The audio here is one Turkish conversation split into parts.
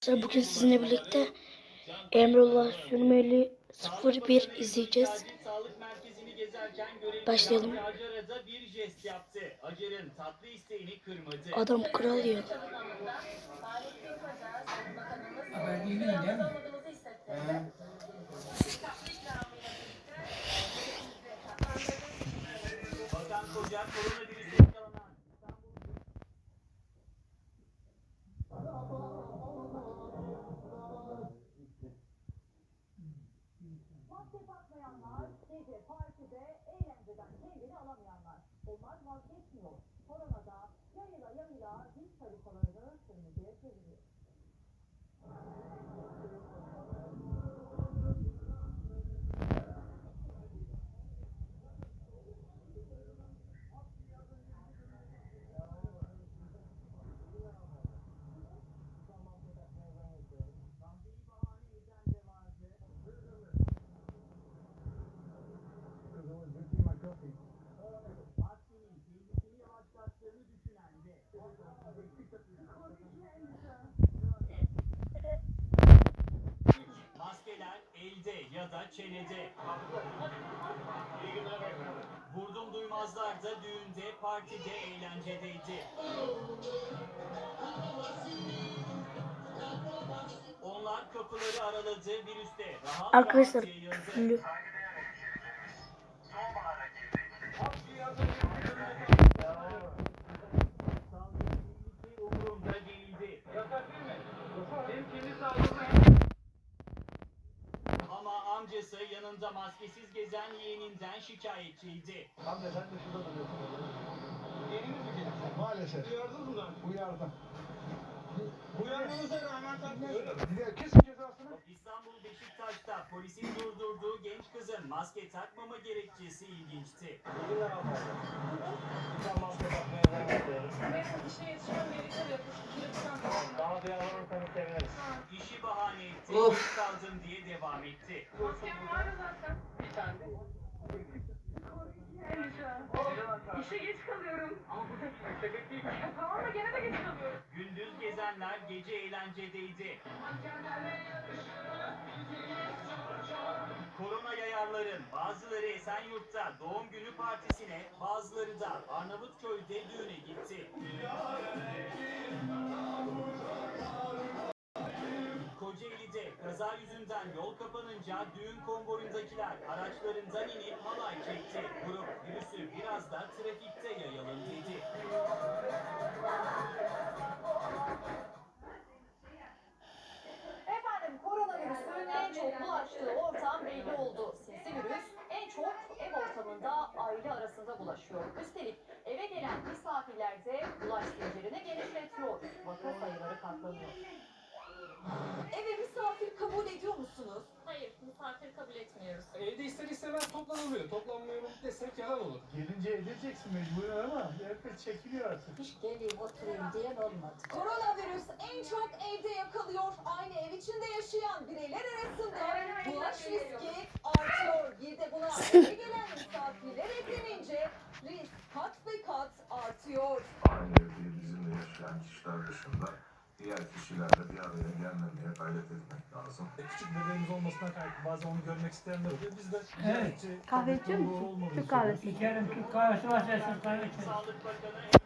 Arkadaşlar bugün sizinle birlikte Emrullah Sürmeli 01 izleyeceğiz. Sağlık merkezini gezerken görevli Başlayalım. Rahmi Acar'a bir jest yaptı. Acar'ın tatlı isteğini kırmadı. Adam kral ya. Haber değil mi? コロナ。ほらまた、ヤがが10歳来られるての、でや。Çenede. Vurdum duymazlar da düğünde, partide, eğlencedeydi. Onlar kapıları araladı, virüste rahat Arkadaşlar küfürlü. Maskesiz gezen yeğeninden şikayetçiydi. Amca sen de şurada duruyorsun. Yeniniz mi gelirsin? Maalesef. Uyardınız mı lan? Uyardım. Uyarmanıza rağmen takmıyor. Öyle Kesin cezasını. İstanbul Beşiktaş'ta polisin durdurduğu genç kızın maske takmama gerekçesi ilginçti. Lütfen maske takmaya devam ediyoruz. işe yetişmem gerekiyor Daha duyarlı seviniriz. İşi bahane etti, kaldım diye devam etti. Maskem vardı İşe geç kalıyorum. Ama bu da sebep değil. Ya tamam da gene de geç kalıyorum. Gündüz gezenler gece eğlencedeydi. Korona yayarların bazıları Esenyurt'ta doğum günü partisine, bazıları da Arnavutköy'de düğüne gitti. Kaza yüzünden yol kapanınca düğün konvoyundakiler araçlarından inip halay çekti. Grup virüsü biraz da trafikte yayalım dedi. Efendim koronavirüsün en çok bulaştığı ortam belli oldu. Sinsi virüs en çok ev ortamında aile arasında bulaşıyor. Üstelik eve gelen misafirler de bulaş zincirini genişletiyor. Vaka sayıları katlanıyor. Eve misafir kabul ediyor musunuz? Hayır, misafir kabul etmiyoruz. Evde ister istemez toplanılıyor. Toplanmıyorum desek yalan olur. Gelince edeceksin mecburen ama herkes çekiliyor artık. Hiç geleyim oturayım diyen olmadı. Koronavirüs en çok evde yakalıyor. Aynı ev içinde yaşayan bireyler arasında bulaş riski artıyor. Bir de buna eve gelen misafirler eklenince risk kat ve kat artıyor. aynı evde bizimle yaşayan kişiler dışında diğer kişilerle bir araya gelmemeye gayret etmek lazım. Küçük bebeğimiz olmasına karşı bazen onu görmek isteyenler oluyor. Biz de Evet. Kahve içiyor musun? Türk kahvesi. İçerim Türk kahvesi varsa Türk kahvesi içerim. Sağlık Bakanı evde değil.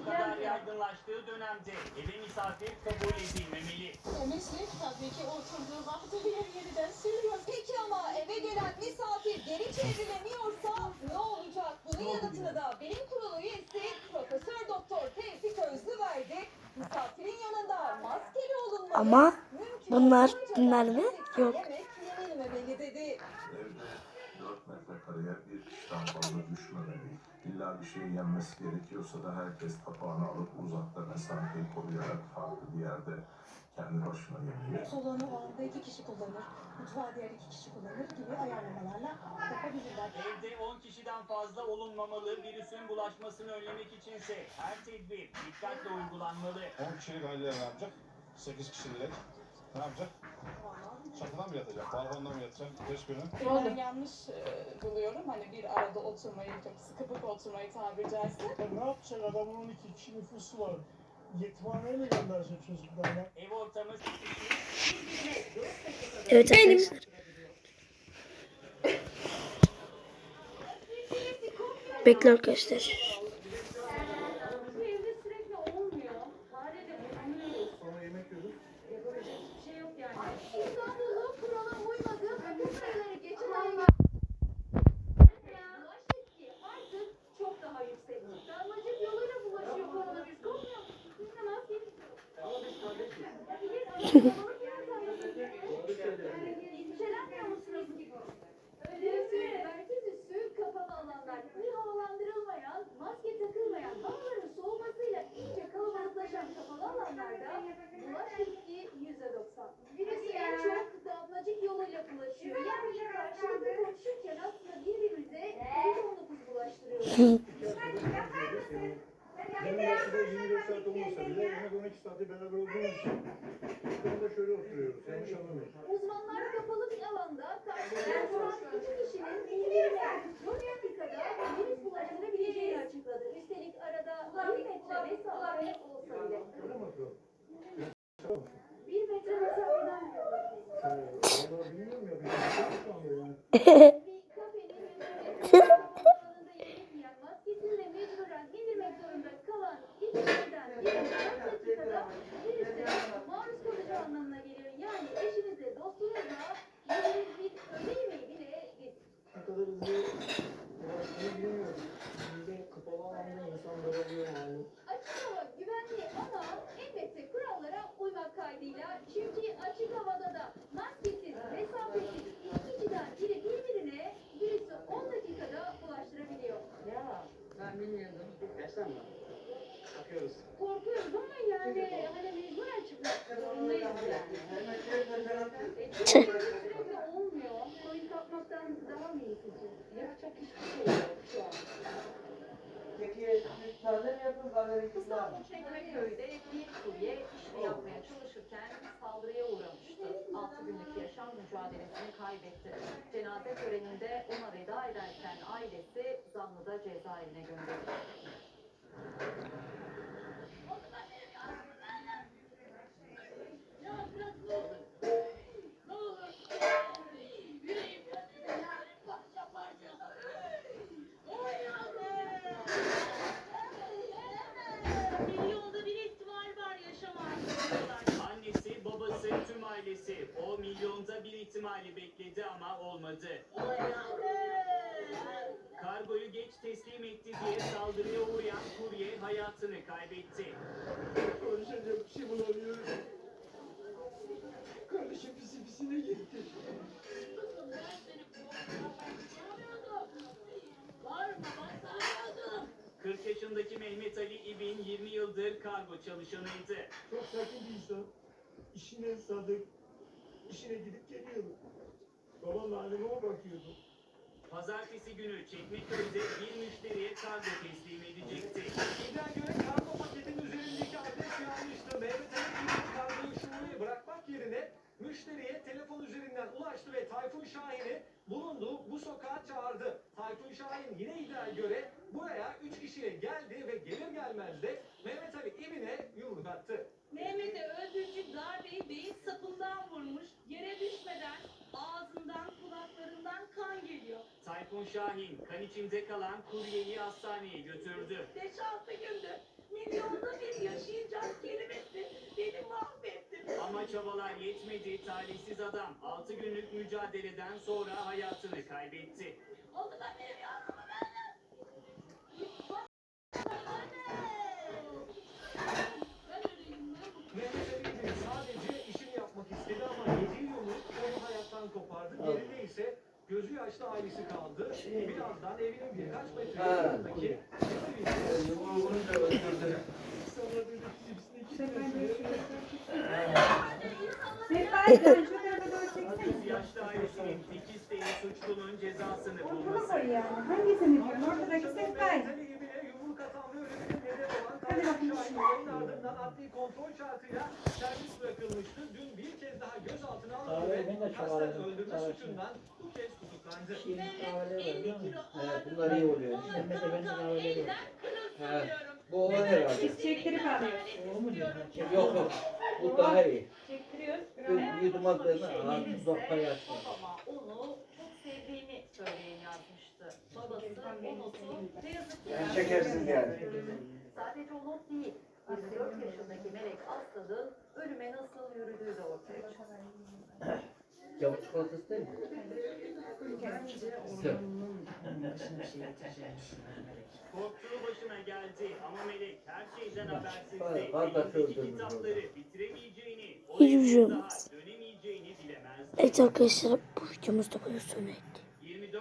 Bu kadar yaygınlaştığı dönemde eve misafir kabul edilmemeli. Meslek tabii ki oturduğu baktığı yer yeniden sürüyor. Peki ama eve gelen misafir geri çevrilemiyorsa ne olacak? Bunun yanıtını da bilim kurulu üyesi Profesör Doktor Tevfik Özlü verdi. Misafirin yanında maskeli olunmalı. Ama Mümkün bunlar mi? maskesiz Yok. Yemek yenilmemeli dedi. Evde 4 metrekareye bir fazla düşmemeli. İlla bir şey yenmesi gerekiyorsa da herkes tabağını alıp uzakta mesafeyi koruyarak farklı bir yerde kendi başına yemeli. Salonu o anda iki kişi kullanır, mutfağı diğer iki kişi kullanır gibi ayarlamalarla yapabilirler. Evde 10 kişiden fazla olunmamalı. Virüsün bulaşmasını önlemek içinse her tedbir dikkatle uygulanmalı. 10 kişilik aileler ne yapacak? 8 kişilik ne yapacak? Çatıdan mı yatacak? Balkonda mı yatacak? Beş günü. Ben yanlış e, buluyorum. Hani bir arada oturmayı, çok sıkı oturmayı tabiri caizse. Ne yapacak adamın 12 kişi nüfusu var. yetimhaneye mi gönderecek çocuklarına? Ev ortamı Evet arkadaşlar. Bekle arkadaşlar. Bu evde sürekli olmuyor. Fare de bulamıyoruz. Sonra yemek yiyoruz. Yapabilecek hiçbir şey yok yani. İstanbul'u kurala uymadığı akıl sayıları geçen ay bulaşık ki artık çok daha yüksek. Damlacık yoluyla bulaşıyor koronavirüs. Korkmuyor musun? Siz de maske Ama biz kardeşiz. Endişelenmiyor musunuz? Öyleyse merkez üssü kapalı alanlar. Bir havalandırılmayan, maske takılmayan, havaların soğumasıyla iyice kalabalıklaşan kapalı alanlarda bulaş riski %90. Virüs en çok damlacık yoluyla bulaşıyor. Yani karşılıklı konuşurken aslında birbirimize COVID-19 bulaştırıyoruz. Benim yaşımda 24 saat olmasa bile en az 12 saati beraber olduğumuz için konuda şöyle oturuyoruz. Yanlış anlamayın. Uzmanlar kapalı bir alanda karşılıklı oturan iki kişinin birbirine 4 dakikada virüs bulaştırabileceğini açıkladı. Üstelik arada 1 metre mesafe olsa bile. Öyle mi bakalım? 1 metre mesafeden bile olabilir. Vallahi bilmiyorum ya. Bir şey yok şu anda yani. Bir kafenin önünde alanında yemek yiyen, maskesiz ve mecburen indirmek zorunda kalan iki kişiden biri 4 dakikada virüse maruz kalacağı anlamına geliyor. Yani eşinizle, dostunuzla yediğiniz bir öğle yemeği bile risk. Ne kadar hızlı ulaştığını bilmiyorum. Bizde kapalı alanda insanlar oluyor yani. Açık hava güvenli ama elbette uymak kaydıyla. Çünkü açık havada da maskesiz, mesafesiz iki kişiden biri birbirine virüsü 10 dakikada bulaştırabiliyor. Ya ben bilmiyordum. Gerçekten mi? Bakıyoruz. Korkuyoruz ama yani hani mecburen çıkmak zorundayız yani. Sürekli olmuyor. Covid kapmaktan daha mı iyi? Yapacak hiçbir şey yok şu an. Peki taze mi yapın kahve İstanbul Çekmeköy'de bir kurye işini yapmaya çalışırken saldırıya uğramıştı. 6 günlük yaşam mücadelesini kaybetti. Cenaze töreninde ona veda ederken ailesi zanlıda cezaevine gönderildi. Ama olmadı. Kargoyu geç teslim etti diye saldırıya uğrayan kurye hayatını kaybetti. Konuşacak bir şey bulamıyorum. Kardeşim pisi pisine gitti. 40 yaşındaki Mehmet Ali İbin 20 yıldır kargo çalışanıydı. Çok sakin bir insan. İşine sadık. İşine gidip geliyordu. Babam halime o bakıyordu. Pazartesi günü Çekmeköy'de bir müşteriye kargo teslim edecekti. İddia göre kargo paketin üzerindeki adres yanlıştı. Mehmet Ali kargoyu şuraya bırakmak yerine müşteriye telefon üzerinden ulaştı ve Tayfun Şahin'i bulunduğu bu sokağa çağırdı. Tayfun Şahin yine iddiaya göre buraya 3 kişiyle geldi ve gelir gelmez de Tayfun Şahin kan içinde kalan kuryeyi hastaneye götürdü. 5-6 gündür milyonda bir yaşayacak kelimesi beni mahvetti. Ama çabalar yetmedi. Talihsiz adam 6 günlük mücadeleden sonra hayatını kaybetti. O da yanıma Mehmet Ali İbin sadece işini yapmak istedi ama yediği yumruk onu hayattan kopardı. Geride ise gözü yaşlı ailesi kaldı. Birazdan evinin birkaç metre yakınındaki İnsanlar böyle pisi pisine gitmesin. Kız yaşlı ailesinin tek isteği suçlunun cezasını bulması. Hangisini diyorsun? Ortadaki Mehmet Şahin'in ardından adli kontrol şartıyla serbest bırakılmıştı. Dün bir kez daha gözaltına alındı ve kasten öldürme suçundan bu kez tutuklandı. Şimdi kahveler var değil mi? Evet, bunlar iyi oluyor. Ben de kahveleri var. Evet. Bu o herhalde. Biz çektirip alıyoruz. Yok yok. Bu daha iyi. Çektiriyoruz. Ağzını Gelirse uzakta açma. babama onu çok sevdiğini söyleyin yazmıştı. Babası o notu ne yazık ki Yani şekersiz yani. Sadece o not değil. 24 yaşındaki Melek Aslan'ın ölüme nasıl yürüdüğü de ortaya çıktı. Yavuk çikolatası değil mi? Korktuğu başına geldi ama Melek her şeyden habersizdi. Elindeki kitapları bitiremeyeceğini, o Hiçbir şey olmaz. dönemeyeceğini bilemezdi. Evet arkadaşlar bu videomuz da böyle sona